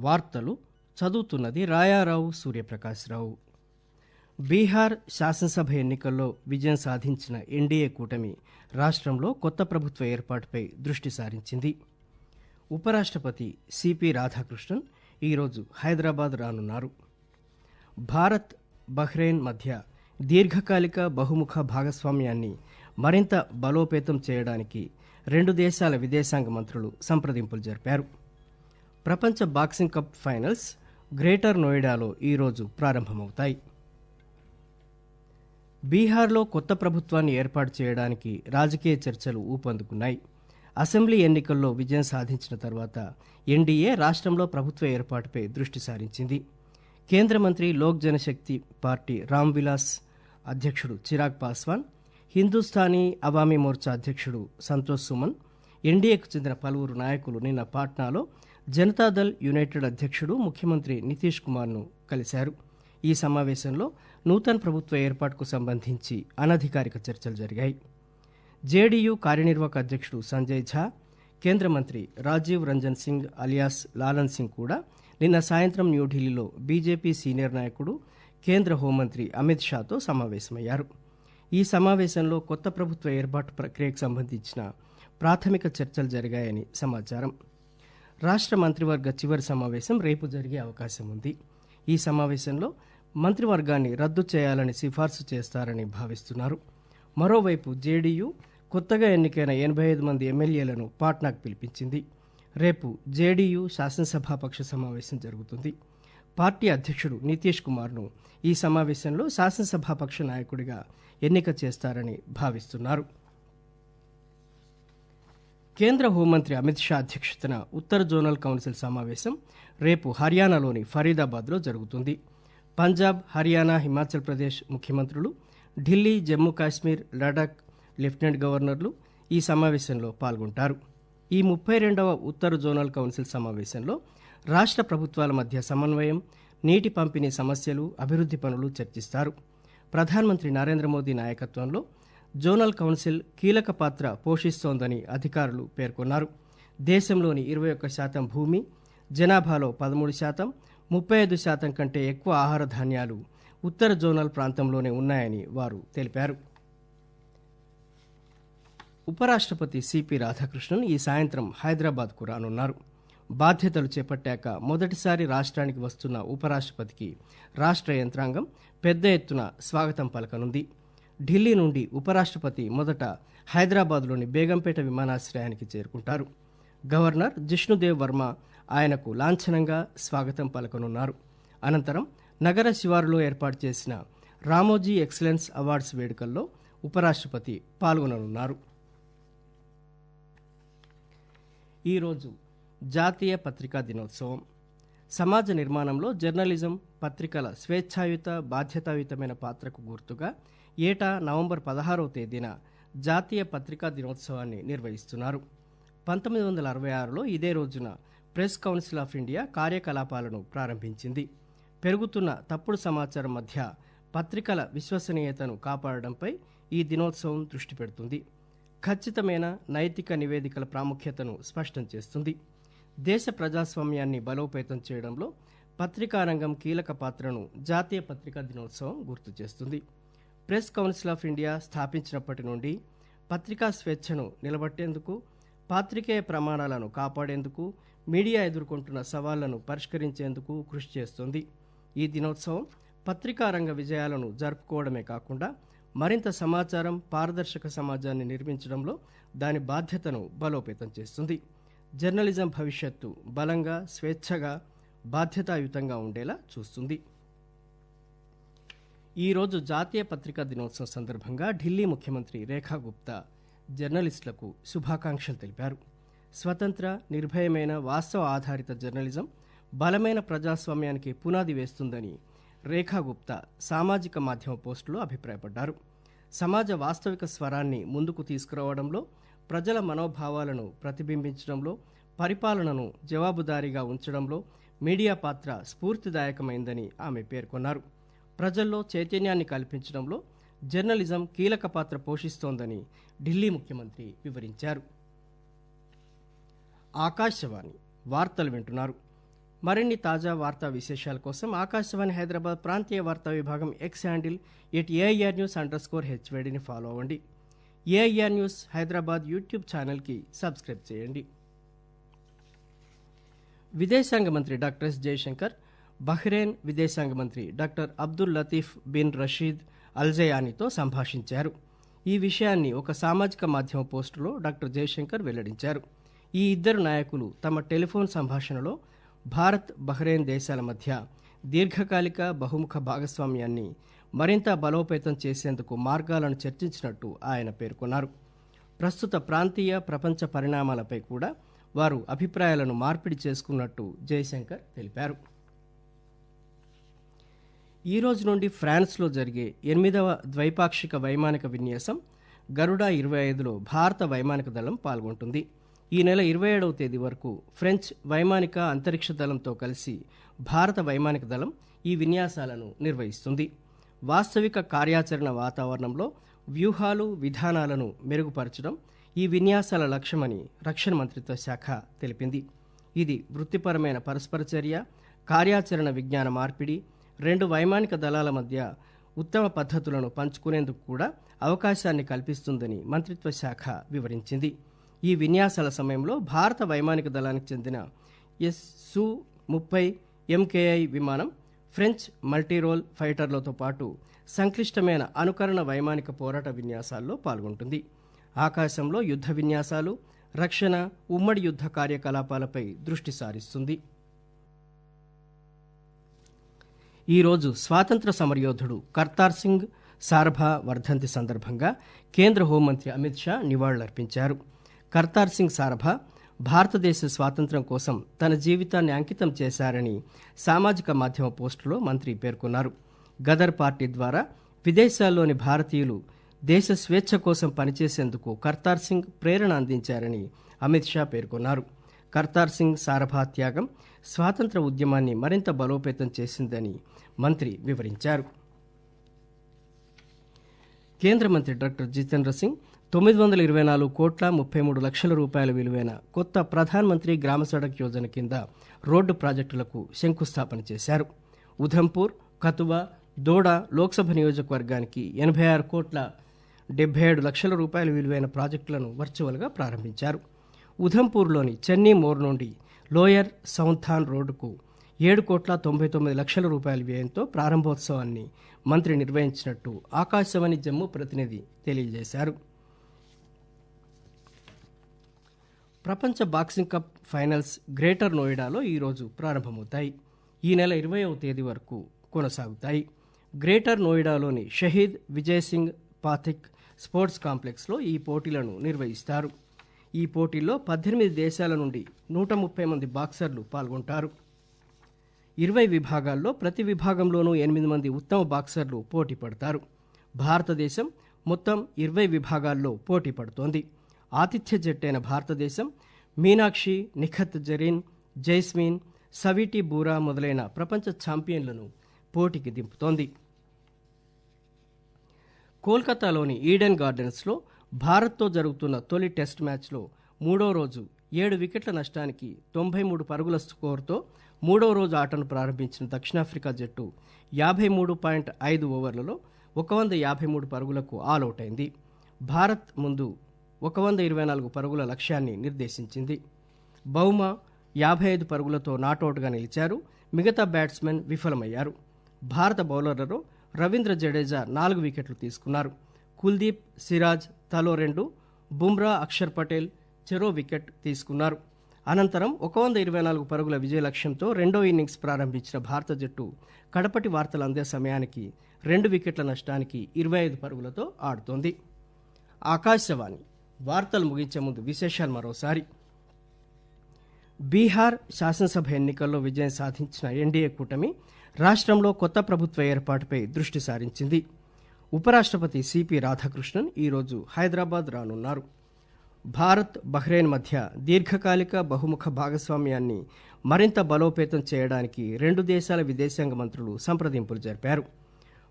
వార్తలు చదువుతున్నది రాయారావు సూర్యప్రకాశ్రావు. బీహార్ శాసనసభ ఎన్నికల్లో విజయం సాధించిన ఎన్డీఏ కూటమి రాష్ట్రంలో కొత్త ప్రభుత్వ ఏర్పాటుపై దృష్టి సారించింది. ఉపరాష్ట్రపతి సిపి రాధాకృష్ణన్ ఈరోజు హైదరాబాద్ రానున్నారు. భారత్ బహ్రెయిన్ మధ్య దీర్ఘకాలిక బహుముఖ భాగస్వామ్యాన్ని మరింత బలోపేతం చేయడానికి రెండు దేశాల విదేశాంగ మంత్రులు సంప్రదింపులు జరిపారు. ప్రపంచ బాక్సింగ్ కప్ ఫైనల్స్ గ్రేటర్ నోయిడాలో ఈరోజు ప్రారంభమవుతాయి. బీహార్లో కొత్త ప్రభుత్వాన్ని ఏర్పాటు చేయడానికి రాజకీయ చర్చలు ఊపందుకున్నాయి. అసెంబ్లీ ఎన్నికల్లో విజయం సాధించిన తర్వాత ఎన్డీఏ రాష్ట్రంలో ప్రభుత్వ ఏర్పాటుపై దృష్టి సారించింది. కేంద్ర మంత్రి లోక్ జనశక్తి పార్టీ రామ్ విలాస్ అధ్యక్షుడు చిరాగ్ పాస్వాన్ హిందుస్థానీ అవామీ మోర్చా అధ్యక్షుడు సంతోష్ సుమన్ ఎన్డీఏకు చెందిన పలువురు నాయకులు నిన్న పాట్నాలో జనతాదళ్ యునైటెడ్ అధ్యక్షుడు ముఖ్యమంత్రి నితీష్ కుమార్ను కలిశారు. ఈ సమావేశంలో నూతన ప్రభుత్వ ఏర్పాటుకు సంబంధించి అనధికారిక చర్చలు జరిగాయి. జేడీయూ కార్యనిర్వాహక అధ్యక్షుడు సంజయ్ ఝా కేంద్ర మంత్రి రాజీవ్ రంజన్ సింగ్ అలియాస్ లాలన్ సింగ్ కూడా నిన్న సాయంత్రం న్యూఢిల్లీలో బీజేపీ సీనియర్ నాయకుడు కేంద్ర హోంమంత్రి అమిత్ షాతో సమావేశమయ్యారు. ఈ సమావేశంలో కొత్త ప్రభుత్వ ఏర్పాటు ప్రక్రియకు సంబంధించిన ప్రాథమిక చర్చలు జరిగాయని సమాచారం. రాష్ట్ర మంత్రివర్గ చివరి సమావేశం రేపు జరిగే అవకాశం ఉంది. ఈ సమావేశంలో మంత్రివర్గాన్ని రద్దు చేయాలని సిఫార్సు చేస్తారని భావిస్తున్నారు. మరోవైపు జేడీయూ కొత్తగా ఎన్నికైన ఎనభై ఐదు మంది ఎమ్మెల్యేలను పాట్నాకు పిలిపించింది. రేపు జేడీయూ శాసనసభాపక్ష సమావేశం జరుగుతుంది. పార్టీ అధ్యక్షుడు నితీష్ కుమార్ను ఈ సమావేశంలో శాసనసభాపక్ష నాయకుడిగా ఎన్నిక చేస్తారని భావిస్తున్నారు. కేంద్ర హోంమంత్రి అమిత్ షా అధ్యక్షతన ఉత్తర జోనల్ కౌన్సిల్ సమావేశం రేపు హర్యానాలోని ఫరీదాబాద్లో జరుగుతుంది. పంజాబ్ హర్యానా హిమాచల్ ప్రదేశ్ ముఖ్యమంత్రులు ఢిల్లీ జమ్మూ కాశ్మీర్ లడాక్ లెఫ్టినెంట్ గవర్నర్లు ఈ సమావేశంలో పాల్గొంటారు. ఈ ముప్పై రెండవ ఉత్తర జోనల్ కౌన్సిల్ సమావేశంలో రాష్ట్ర ప్రభుత్వాల మధ్య సమన్వయం నీటి పంపిణీ సమస్యలు అభివృద్ధి పనులు చర్చిస్తారు. ప్రధానమంత్రి నరేంద్ర మోదీ నాయకత్వంలో జోనల్ కౌన్సిల్ కీలక పాత్ర పోషిస్తోందని అధికారులు పేర్కొన్నారు. దేశంలోని ఇరవై ఒక్క శాతం భూమి జనాభాలో పదమూడు శాతం ముప్పై ఐదు శాతం కంటే ఎక్కువ ఆహార ధాన్యాలు ఉత్తర జోనల్ ప్రాంతంలోనే ఉన్నాయని వారు తెలిపారు. ఉపరాష్ట్రపతి సిపి రాధాకృష్ణన్ ఈ సాయంత్రం హైదరాబాద్కు రానున్నారు. బాధ్యతలు చేపట్టాక మొదటిసారి రాష్ట్రానికి వస్తున్న ఉపరాష్ట్రపతికి రాష్ట్ర యంత్రాంగం పెద్ద ఎత్తున స్వాగతం పలకనుంది. ఢిల్లీ నుండి ఉపరాష్ట్రపతి మొదట హైదరాబాద్లోని బేగంపేట విమానాశ్రయానికి చేరుకుంటారు. గవర్నర్ జిష్ణుదేవ్ వర్మ ఆయనకు లాంఛనంగా స్వాగతం పలకనున్నారు. అనంతరం నగర శివారులో ఏర్పాటు చేసిన రామోజీ ఎక్సలెన్స్ అవార్డ్స్ వేడుకల్లో ఉపరాష్ట్రపతి పాల్గొననున్నారు. ఈరోజు జాతీయ పత్రికా దినోత్సవం. సమాజ నిర్మాణంలో జర్నలిజం పత్రికల స్వేచ్ఛాయుత బాధ్యతాయుతమైన పాత్రకు గుర్తుగా ఏటా నవంబర్ పదహారవ తేదీన జాతీయ పత్రికా దినోత్సవాన్ని నిర్వహిస్తున్నారు. పంతొమ్మిది వందల అరవై ఆరులో ఇదే రోజున ప్రెస్ కౌన్సిల్ ఆఫ్ ఇండియా కార్యకలాపాలను ప్రారంభించింది. పెరుగుతున్న తప్పుడు సమాచారం మధ్య పత్రికల విశ్వసనీయతను కాపాడడంపై ఈ దినోత్సవం దృష్టి పెడుతుంది. ఖచ్చితమైన నైతిక నివేదికల ప్రాముఖ్యతను స్పష్టం చేస్తుంది. దేశ ప్రజాస్వామ్యాన్ని బలోపేతం చేయడంలో పత్రికా రంగం కీలక పాత్రను జాతీయ పత్రికా దినోత్సవం గుర్తు చేస్తుంది. ప్రెస్ కౌన్సిల్ ఆఫ్ ఇండియా స్థాపించినప్పటి నుండి పత్రికా స్వేచ్ఛను నిలబట్టేందుకు పాత్రికేయ ప్రమాణాలను కాపాడేందుకు మీడియా ఎదుర్కొంటున్న సవాళ్ళను పరిష్కరించేందుకు కృషి చేస్తుంది. ఈ దినోత్సవం పత్రికా రంగ విజయాలను జరుపుకోవడమే కాకుండా మరింత సమాచారం పారదర్శక సమాజాన్ని నిర్మించడంలో దాని బాధ్యతను బలోపేతం చేస్తుంది. జర్నలిజం భవిష్యత్తు బలంగా స్వేచ్ఛగా బాధ్యతాయుతంగా ఉండేలా చూస్తుంది. ఈరోజు జాతీయ పత్రికా దినోత్సవం సందర్భంగా ఢిల్లీ ముఖ్యమంత్రి రేఖా గుప్తా జర్నలిస్టులకు శుభాకాంక్షలు తెలిపారు. స్వతంత్ర నిర్భయమైన వాస్తవ ఆధారిత జర్నలిజం బలమైన ప్రజాస్వామ్యానికి పునాది వేస్తుందని రేఖా గుప్తా సామాజిక మాధ్యమ పోస్టులో అభిప్రాయపడ్డారు. సమాజ వాస్తవిక స్వరాన్ని ముందుకు తీసుకురావడంలో ప్రజల మనోభావాలను ప్రతిబింబించడంలో పరిపాలనను జవాబుదారీగా ఉంచడంలో మీడియా పాత్ర స్ఫూర్తిదాయకమైందని ఆమె పేర్కొన్నారు. ప్రజల్లో చైతన్యాన్ని కల్పించడంలో జర్నలిజం కీలక పాత్ర పోషిస్తోందని ఢిల్లీ ముఖ్యమంత్రి వివరించారు. ఆకాశవాణి వార్తలు వింటున్నారు. మరిన్ని తాజా వార్తా విశేషాల కోసం ఆకాశవాణి హైదరాబాద్ ప్రాంతీయ వార్తా విభాగం X handle at AIR news underscore హెచ్వేడిని follow అవ్వండి. ఏఐఆర్ న్యూస్ హైదరాబాద్ యూట్యూబ్ ఛానల్కి సబ్స్క్రైబ్ చేయండి. విదేశాంగ మంత్రి డాక్టర్ ఎస్ జయశంకర్ బహ్రెయిన్ విదేశాంగ మంత్రి doctor Abdul Latif bin Rashid అల్జయానీతో సంభాషించారు. ఈ విషయాన్ని ఒక సామాజిక మాధ్యమ పోస్టులో డాక్టర్ జయశంకర్ వెల్లడించారు. ఈ ఇద్దరు నాయకులు తమ టెలిఫోన్ సంభాషణలో భారత్ బహ్రెయిన్ దేశాల మధ్య దీర్ఘకాలిక బహుముఖ భాగస్వామ్యాన్ని మరింత బలోపేతం చేసేందుకు మార్గాలను చర్చించినట్టు ఆయన పేర్కొన్నారు. ప్రస్తుత ప్రాంతీయ ప్రపంచ పరిణామాలపై కూడా వారు అభిప్రాయాలను మార్పిడి చేసుకున్నట్టు జయశంకర్ తెలిపారు. ఈ రోజు నుండి ఫ్రాన్స్లో జరిగే ఎనిమిదవ ద్వైపాక్షిక వైమానిక విన్యాసం గరుడా ఇరవై ఐదులో భారత వైమానిక దళం పాల్గొంటుంది. ఈ నెల ఇరవై ఏడవ తేదీ వరకు ఫ్రెంచ్ వైమానిక అంతరిక్ష దళంతో కలిసి భారత వైమానిక దళం ఈ విన్యాసాలను నిర్వహిస్తుంది. వాస్తవిక కార్యాచరణ వాతావరణంలో వ్యూహాలు విధానాలను మెరుగుపరచడం ఈ విన్యాసాల లక్ష్యమని రక్షణ మంత్రిత్వ శాఖ తెలిపింది. ఇది వృత్తిపరమైన పరస్పర చర్య కార్యాచరణ విజ్ఞాన మార్పిడి రెండు వైమానిక దళాల మధ్య ఉత్తమ పద్ధతులను పంచుకునేందుకు కూడా అవకాశాన్ని కల్పిస్తుందని మంత్రిత్వ శాఖ వివరించింది. ఈ విన్యాసాల సమయంలో భారత వైమానిక దళానికి చెందిన ఎస్ సు ముప్పై ఎంకేఐ విమానం ఫ్రెంచ్ మల్టీరోల్ ఫైటర్లతో పాటు సంక్లిష్టమైన అనుకరణ వైమానిక పోరాట విన్యాసాల్లో పాల్గొంటుంది. ఆకాశంలో యుద్ధ విన్యాసాలు రక్షణ ఉమ్మడి యుద్ధ కార్యకలాపాలపై దృష్టి సారిస్తుంది. ఈరోజు స్వాతంత్ర సమరయోధుడు కర్తార్ సింగ్ సార్భా వర్ధంతి సందర్భంగా కేంద్ర హోంమంత్రి అమిత్ షా నివాళులర్పించారు. కర్తార్ సింగ్ సార్భా భారతదేశ స్వాతంత్ర్యం కోసం తన జీవితాన్ని అంకితం చేశారని సామాజిక మాధ్యమ పోస్టులో మంత్రి పేర్కొన్నారు. గదర్ పార్టీ ద్వారా విదేశాల్లోని భారతీయులు దేశ స్వేచ్ఛ కోసం పనిచేసేందుకు కర్తార్ సింగ్ ప్రేరణ అందించారని అమిత్ షా పేర్కొన్నారు. కర్తార్ సింగ్ సారభా త్యాగం స్వాతంత్ర ఉద్యమాన్ని మరింత బలోపేతం చేసిందని మంత్రి వివరించారు. కేంద్ర మంత్రి డాక్టర్ జితేంద్ర సింగ్ తొమ్మిది వందల ఇరవై నాలుగు కోట్ల ముప్పై మూడు లక్షల రూపాయల విలువైన కొత్త ప్రధానమంత్రి గ్రామ సడక్ యోజన కింద రోడ్డు ప్రాజెక్టులకు శంకుస్థాపన చేశారు. ఉధంపూర్ కతువా దోడ లోక్సభ నియోజకవర్గానికి ఎనభై ఆరు కోట్ల డెబ్బై ఏడు లక్షల రూపాయల విలువైన ప్రాజెక్టులను వర్చువల్గా ప్రారంభించారు. ఉధంపూర్లోని చెన్నీ మోర్ నుండి లోయర్ సౌంథాన్ రోడ్డుకు ఏడు కోట్ల తొంభై తొమ్మిది లక్షల రూపాయల వ్యయంతో ప్రారంభోత్సవాన్ని మంత్రి నిర్వహించినట్టు ఆకాశవాణి జమ్మూ ప్రతినిధి తెలియజేశారు. ప్రపంచ బాక్సింగ్ కప్ ఫైనల్స్ గ్రేటర్ నోయిడాలో ఈరోజు ప్రారంభమవుతాయి. ఈ నెల ఇరవైవ తేదీ వరకు కొనసాగుతాయి. గ్రేటర్ నోయిడాలోని షహీద్ విజయ్ సింగ్ పాథిక్ స్పోర్ట్స్ కాంప్లెక్స్లో ఈ పోటీలను నిర్వహిస్తారు. ఈ పోటీల్లో పద్దెనిమిది దేశాల నుండి నూట ముప్పై మంది బాక్సర్లు పాల్గొంటారు. ఇరవై విభాగాల్లో ప్రతి విభాగంలోనూ ఎనిమిది మంది ఉత్తమ బాక్సర్లు పోటీ పడతారు. భారతదేశం మొత్తం ఇరవై విభాగాల్లో పోటీ పడుతోంది. ఆతిథ్య జట్టైన భారతదేశం మీనాక్షి నిఖత్ జరీన్ జైస్మిన్ సవిటి బూరా మొదలైన ప్రపంచ ఛాంపియన్లను పోటీకి దింపుతోంది. కోల్కతాలోని ఈడెన్ గార్డెన్స్లో భారత్తో జరుగుతున్న తొలి టెస్ట్ మ్యాచ్లో మూడో రోజు ఏడు వికెట్ల నష్టానికి తొంభై మూడు పరుగుల స్కోర్తో మూడో రోజు ఆటను ప్రారంభించిన దక్షిణాఫ్రికా జట్టు యాభై మూడు పాయింట్ ఐదు ఓవర్లలో ఒక వంద యాభై మూడు పరుగులకు ఆల్అవుట్ అయింది. భారత్ ముందు ఒక వంద ఇరవై నాలుగు పరుగుల లక్ష్యాన్ని నిర్దేశించింది. బౌమ యాభై ఐదు పరుగులతో నాటౌట్గా నిలిచారు. మిగతా బ్యాట్స్మెన్ విఫలమయ్యారు. భారత బౌలర్లలో రవీంద్ర జడేజా నాలుగు వికెట్లు తీసుకున్నారు. కుల్దీప్ సిరాజ్ తలో రెండు బుమ్రా అక్షర్ పటేల్ చెరో వికెట్ తీసుకున్నారు. అనంతరం ఒక వంద ఇరవై నాలుగు పరుగుల విజయ లక్ష్యంతో రెండో ఇన్నింగ్స్ ప్రారంభించిన భారత జట్టు కడపటి వార్తలు అందే సమయానికి రెండు వికెట్ల నష్టానికి ఇరవై ఐదు పరుగులతో ఆడుతోంది. ఆకాశవాణి వార్తలు ముగించే ముందు విశేషాలు మరోసారి. బీహార్ శాసనసభ ఎన్నికల్లో విజయం సాధించిన ఎన్డీఏ కూటమి రాష్ట్రంలో కొత్త ప్రభుత్వ ఏర్పాటుపై దృష్టి సారించింది. ఉపరాష్ట్రపతి సిపి రాధాకృష్ణన్ ఈరోజు హైదరాబాద్ రానున్నారు. భారత్ బహ్రెయిన్ మధ్య దీర్ఘకాలిక బహుముఖ భాగస్వామ్యాన్ని మరింత బలోపేతం చేయడానికి రెండు దేశాల విదేశాంగ మంత్రులు సంప్రదింపులు జరిపారు.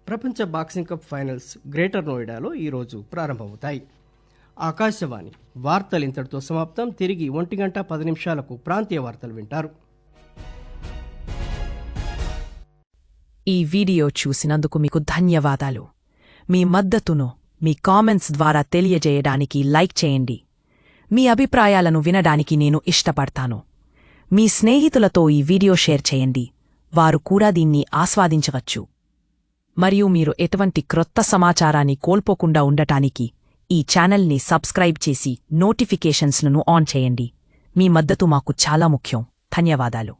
ప్రపంచ బాక్సింగ్ కప్ ఫైనల్స్ గ్రేటర్ నోయిడాలో ఈరోజు ప్రారంభమవుతాయి. ఆకాశవాణి వార్తలు ఇంతటితో సమాప్తం. తిరిగి ఒంటి గంట పది నిమిషాలకు ప్రాంతీయ వార్తలు వింటారు. ఈ వీడియో చూసినందుకు మీకు ధన్యవాదాలు. మీ మద్దతును మీ కామెంట్స్ ద్వారా తెలియజేయడానికి లైక్ చేయండి. మీ అభిప్రాయాలను వినడానికి నేను ఇష్టపడతాను. మీ స్నేహితులతో ఈ వీడియో షేర్ చేయండి. వారు కూడా దీన్ని ఆస్వాదించవచ్చు. మరియు మీరు ఎటువంటి క్రొత్త సమాచారాన్ని కోల్పోకుండా ఉండటానికి ఈ ఛానల్ని సబ్స్క్రైబ్ చేసి నోటిఫికేషన్స్లను ఆన్ చేయండి. మీ మద్దతు మాకు చాలా ముఖ్యం. ధన్యవాదాలు.